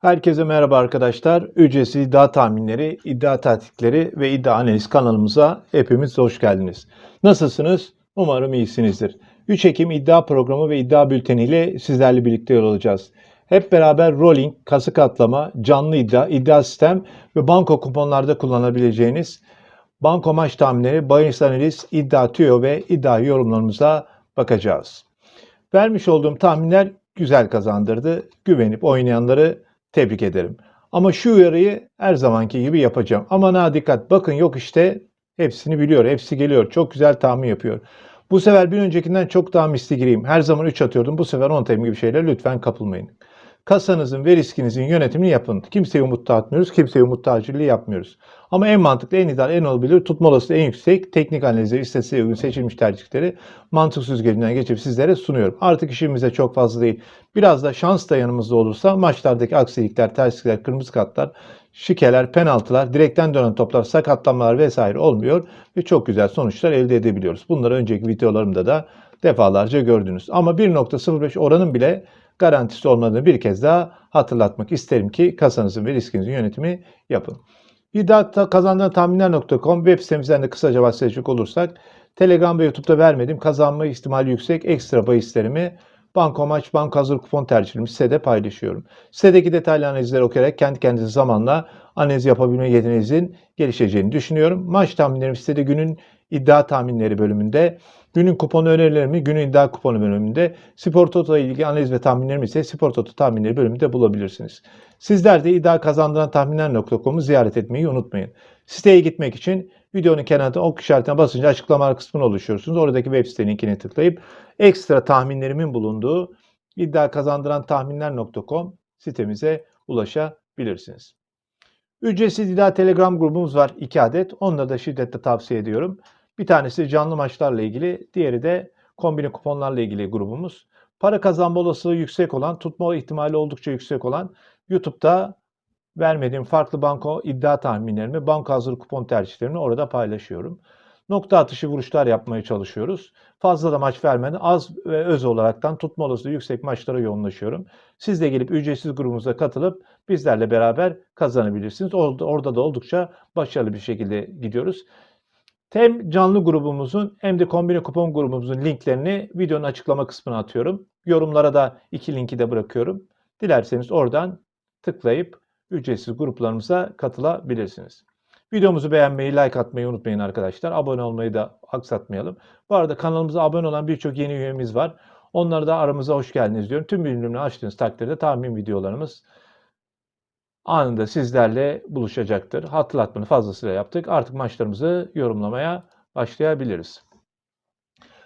Herkese merhaba arkadaşlar. Ücretsiz iddia tahminleri, iddia taktikleri ve iddia analiz kanalımıza hepimiz hoş geldiniz. Nasılsınız? Umarım iyisinizdir. 3 Ekim iddia programı ve iddia bülteni ile sizlerle birlikte yol alacağız. Hep beraber rolling, kasık atlama, canlı iddia, iddia sistem ve banko kuponlarda kullanabileceğiniz banko maç tahminleri, bahis analiz, iddia tüyo ve iddia yorumlarımıza bakacağız. Vermiş olduğum tahminler güzel kazandırdı. Güvenip oynayanları tebrik ederim. Ama şu uyarıyı her zamanki gibi yapacağım. Aman ha dikkat bakın yok işte hepsini biliyor. Hepsi geliyor. Çok güzel tahmin yapıyor. Bu sefer bir öncekinden çok daha misli gireyim. Her zaman 3 atıyordum. Bu sefer 10 terim gibi şeyler lütfen kapılmayın. Kasanızın ve riskinizin yönetimini yapın. Kimseye umut dağıtmıyoruz. Kimseye umut tacirliği yapmıyoruz. Ama en mantıklı, en ideal, en olabilir, tutma olasılığı en yüksek, teknik analizleri, istatistiğe uygun seçilmiş tercihleri mantık süzgecinden geçip sizlere sunuyorum. Artık işimize çok fazla değil. Biraz da şans da yanımızda olursa maçlardaki aksilikler, terslikler, kırmızı kartlar, şikeler, penaltılar, direkten dönen toplar, sakatlanmalar vesaire olmuyor ve çok güzel sonuçlar elde edebiliyoruz. Bunları önceki videolarımda da defalarca gördünüz. Ama 1.05 oranın bile garantisi olmadığını bir kez daha hatırlatmak isterim ki kasanızın ve riskinizin yönetimi yapın. İddia kazandıran tahminler.com web sitemizden de kısaca bahsedecek olursak Telegram ve YouTube'da vermediğim kazanma ihtimali yüksek ekstra bahislerimi banko maç, banko hazır kupon tercihlerimi sitede paylaşıyorum. Sitedeki detaylı analizleri okuyarak kendi kendinize zamanla analiz yapabilme yeteneğinizin gelişeceğini düşünüyorum. Maç tahminlerim sitede günün iddia tahminleri bölümünde, günün kupon önerilerimi günün iddia kuponu bölümünde, Spor Toto ile ilgili analiz ve tahminlerimi ise Spor Toto tahminleri bölümünde bulabilirsiniz. Sizler de iddia kazandıran tahminler.com'u ziyaret etmeyi unutmayın. Siteye gitmek için videonun kenarında ok işaretine basınca açıklamalar kısmına oluşuyorsunuz. Oradaki web site linkine tıklayıp ekstra tahminlerimin bulunduğu iddia kazandıran tahminler.com sitemize ulaşabilirsiniz. Ücretsiz iddia Telegram grubumuz var 2 adet. Onları da şiddetle tavsiye ediyorum. Bir tanesi canlı maçlarla ilgili, diğeri de kombine kuponlarla ilgili grubumuz. Para kazanma olasılığı yüksek olan, tutma ihtimali oldukça yüksek olan YouTube'da vermediğim farklı banko iddia tahminlerimi, banka hazır kupon tercihlerimi orada paylaşıyorum. Nokta atışı vuruşlar yapmaya çalışıyoruz. Fazla da maç vermeden az ve öz olaraktan tutma olasılığı yüksek maçlara yoğunlaşıyorum. Siz de gelip ücretsiz grubumuza katılıp bizlerle beraber kazanabilirsiniz. Orada, orada da oldukça başarılı bir şekilde gidiyoruz. Hem canlı grubumuzun hem de kombine kupon grubumuzun linklerini videonun açıklama kısmına atıyorum. Yorumlara da iki linki de bırakıyorum. Dilerseniz oradan tıklayıp ücretsiz gruplarımıza katılabilirsiniz. Videomuzu beğenmeyi, like atmayı unutmayın arkadaşlar. Abone olmayı da aksatmayalım. Bu arada kanalımıza abone olan birçok yeni üyemiz var. Onlara da aramıza hoş geldiniz diyorum. Tüm bildirimleri açtığınız takdirde tahmin videolarımız anında sizlerle buluşacaktır. Hatırlatmanı fazlasıyla yaptık. Artık maçlarımızı yorumlamaya başlayabiliriz.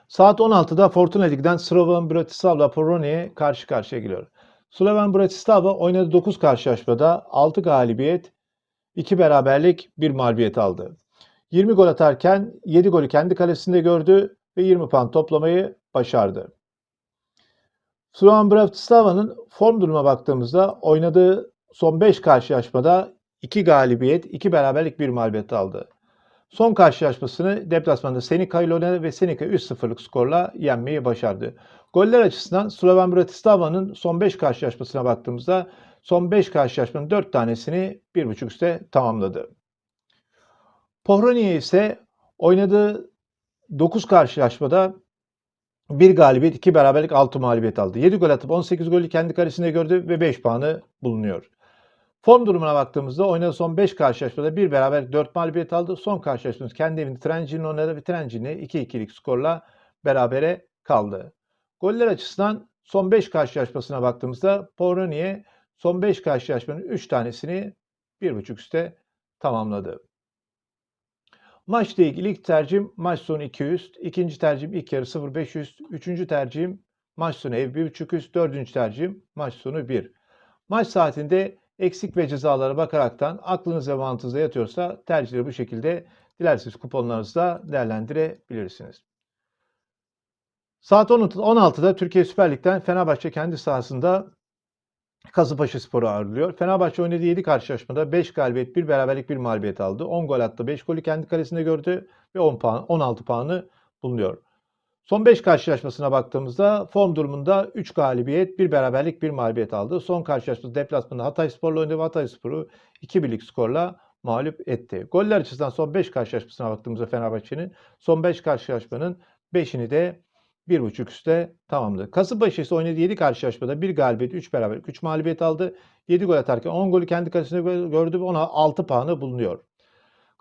Saat 16'da Fortuna Lig'den Slovan Bratislava Polonya'ya karşı karşıya geliyor. Slovan Bratislava oynadığı 9 karşılaşmada 6 galibiyet, 2 beraberlik, 1 mağlubiyet aldı. 20 gol atarken 7 golü kendi kalesinde gördü ve 20 puan toplamayı başardı. Slovan Bratislava'nın form duruma baktığımızda oynadığı son 5 karşılaşmada 2 galibiyet, 2 beraberlik, 1 mağlubiyet aldı. Son karşılaşmasını deplasmanda Senica ile ve Senica 3-0'lık skorla yenmeyi başardı. Goller açısından Slovan Bratislava'nın son 5 karşılaşmasına baktığımızda son 5 karşılaşmanın 4 tanesini 1.5 üste tamamladı. Pohronia ise oynadığı 9 karşılaşmada 1 galibiyet, 2 beraberlik, 6 mağlubiyet aldı. 7 gol atıp 18 golü kendi kalesinde gördü ve 5 puanı bulunuyor. Form durumuna baktığımızda oynadığı son 5 karşılaşmada 1 beraber 4 mağlubiyet aldı. Son karşılaşmamız kendi evinde Trencin'le oynadı ve Trencin'le 2-2'lik skorla berabere kaldı. Goller açısından son 5 karşılaşmasına baktığımızda Poroniye son 5 karşılaşmanın 3 tanesini 1.5 üste tamamladı. Maçla ilgili ilk tercihim maç sonu 2 üst, ikinci tercihim ilk yarı 0.5 üst, üçüncü tercihim maç sonu ev 1.5 üst, dördüncü tercihim maç sonu 1. Maç saatinde eksik ve cezalara bakaraktan aklınız ve mantığınıza yatıyorsa tercihleri bu şekilde dilerseniz kuponlarınızda değerlendirebilirsiniz. Saat 16'da Türkiye Süper Lig'den Fenerbahçe kendi sahasında Kasımpaşa Spor'u ağırlıyor. Fenerbahçe oynadığı 7 karşılaşmada 5 galibiyet, 1 beraberlik, 1 mağlubiyet aldı. 10 gol attı, 5 golü kendi kalesinde gördü ve 10 puan, 16 puanı bulunuyor. Son 5 karşılaşmasına baktığımızda form durumunda 3 galibiyet, 1 beraberlik, 1 mağlubiyet aldı. Son karşılaşması deplasmanda Hatayspor'la oynadı ve Hatayspor'u 2 birlik skorla mağlup etti. Goller açısından son 5 karşılaşmasına baktığımızda Fenerbahçe'nin son 5 karşılaşmanın 5'ini de 1.5 üstte tamamladı. Kasımpaşa ise oynadığı 7 karşılaşmada 1 galibiyet, 3 beraberlik, 3 mağlubiyet aldı. 7 gol atarken 10 golü kendi kalesinde gö- gördü ve ona 6 puanı bulunuyor.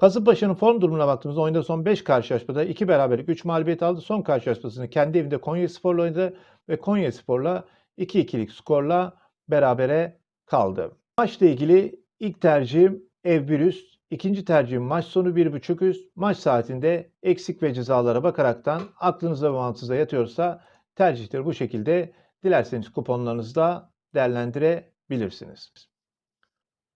Kasımpaşa'nın form durumuna baktığımızda oyunda son 5 karşılaşmada 2 beraberlik 3 mağlubiyet aldı. Son karşılaşmasını kendi evinde Konyaspor'la oynadı ve Konyaspor'la 2-2'lik skorla berabere kaldı. Maçla ilgili ilk tercihim ev bir üst, ikinci tercihim maç sonu 1.5 üst, maç saatinde eksik ve cezalara bakaraktan aklınıza ve mantığınıza yatıyorsa tercihleri bu şekilde dilerseniz kuponlarınızda değerlendirebilirsiniz.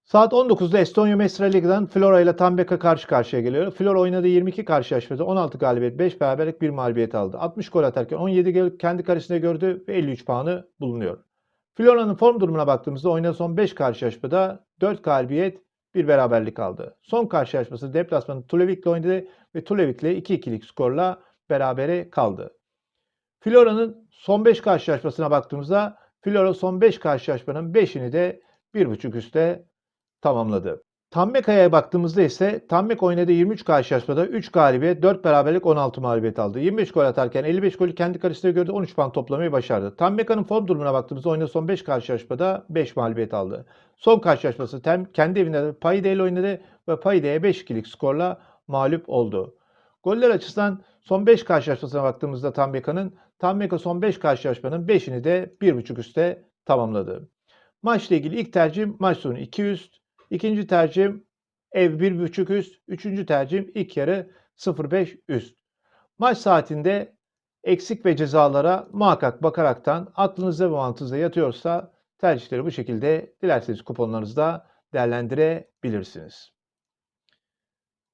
Saat 19'da Estonya Mesra Ligi'den Flora ile Tambeka karşı karşıya geliyor. Flora oynadığı 22 karşılaşmada 16 galibiyet, 5 beraberlik, 1 mağlubiyet aldı. 60 gol atarken 17 gol kendi kalesinde gördü ve 53 puanı bulunuyor. Flora'nın form durumuna baktığımızda oynadığı son 5 karşılaşmada 4 galibiyet, 1 beraberlik aldı. Son karşılaşması deplasmanı Tulevik'le oynadı ve Tulevik'le 2-2'lik skorla berabere kaldı. Flora'nın son 5 karşılaşmasına baktığımızda Flora son 5 karşılaşmanın 5'ini de 1.5 üstte tamamladı. Tammeka'ya baktığımızda ise Tammek oynadığı 23 karşılaşmada 3 galibiyet, 4 beraberlik, 16 mağlubiyet aldı. 25 gol atarken 55 golü kendi kalesinde gördü, 13 puan toplamayı başardı. Tammeka'nın form durumuna baktığımızda oynadığı son 5 karşılaşmada 5 mağlubiyet aldı. Son karşılaşması tem, kendi evinde Paide ile oynadı ve Paide'ye 5-2'lik skorla mağlup oldu. Goller açısından son 5 karşılaşmasına baktığımızda Tammeka'nın Tammeka son 5 karşılaşmanın 5'ini de 1.5 üstte tamamladı. Maçla ilgili ilk tercihim maç sonu 2 üst, ikinci tercihim ev 1.5 üst, üçüncü tercihim ilk yarı 0.5 üst. Maç saatinde eksik ve cezalara muhakkak bakaraktan aklınızda ve mantığınızda yatıyorsa tercihleri bu şekilde dilerseniz kuponlarınızda değerlendirebilirsiniz.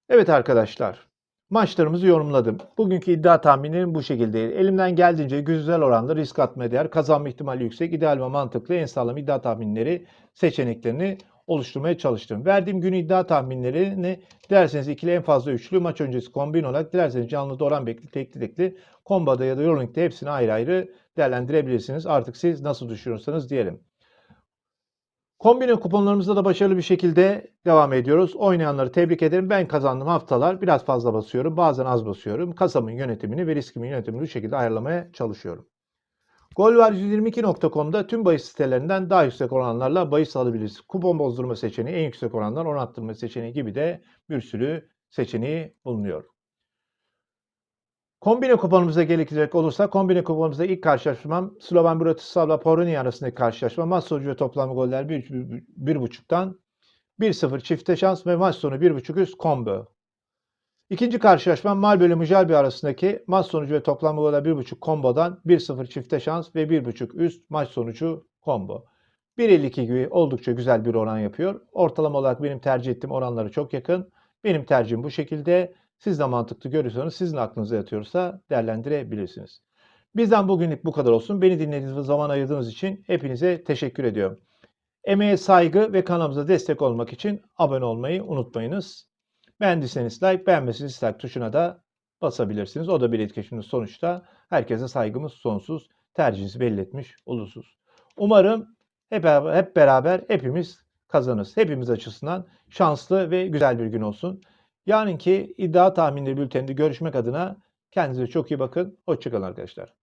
Evet arkadaşlar, maçlarımızı yorumladım. Bugünkü iddia tahminlerim bu şekilde. Elimden geldiğince güzel oranlı risk atmaya değer, kazanma ihtimali yüksek, ideal ve mantıklı en sağlam iddia tahminleri seçeneklerini oluşturmaya çalıştım. Verdiğim gün iddia tahminlerini dilerseniz ikili en fazla üçlü maç öncesi kombin olarak dilerseniz canlı oran bekli tekli tekli kombada ya da Eurolink'te hepsini ayrı ayrı değerlendirebilirsiniz. Artık siz nasıl düşünüyorsanız diyelim. Kombine kuponlarımızda da başarılı bir şekilde devam ediyoruz. Oynayanları tebrik ederim. Ben kazandığım haftalar biraz fazla basıyorum. Bazen az basıyorum. Kasamın yönetimini ve riskimin yönetimini bu şekilde ayarlamaya çalışıyorum. Golvar122.com'da tüm bahis sitelerinden daha yüksek oranlarla bahis alabilirsiniz. Kupon bozdurma seçeneği, en yüksek oranlar, oran arttırma seçeneği gibi de bir sürü seçeneği bulunuyor. Kombine kuponumuza gelecek olursa kombine kuponumuzda ilk karşılaşmam Slovan Bratislava Poroni arasındaki karşılaşma. Maç sonucu toplam goller 1.5'tan 1-0 çifte şans ve maç sonu 1.5 üst combo. İkinci karşılaşma Malbölü Müjalbi arasındaki maç sonucu ve toplam goller 1.5 kombodan 1-0 çifte şans ve 1.5 üst maç sonucu combo. 1.52 gibi oldukça güzel bir oran yapıyor. Ortalama olarak benim tercih ettiğim oranlara çok yakın. Benim tercihim bu şekilde. Siz de mantıklı görüyorsanız sizin aklınıza yatıyorsa değerlendirebilirsiniz. Bizden bugünlük bu kadar olsun. Beni dinlediğiniz ve zaman ayırdığınız için hepinize teşekkür ediyorum. Emeğe saygı ve kanalımıza destek olmak için abone olmayı unutmayınız. Beğendiyseniz like, beğenmesiniz dislike tuşuna da basabilirsiniz. O da bir etkileşimdir sonuçta. Herkese saygımız sonsuz. Tercihinizi belli etmiş olursunuz. Umarım hep hep beraber hepimiz kazanırız. Hepimiz açısından şanslı ve güzel bir gün olsun. Yarınki iddia tahminleri bülteninde görüşmek adına kendinize çok iyi bakın. Hoşçakalın arkadaşlar.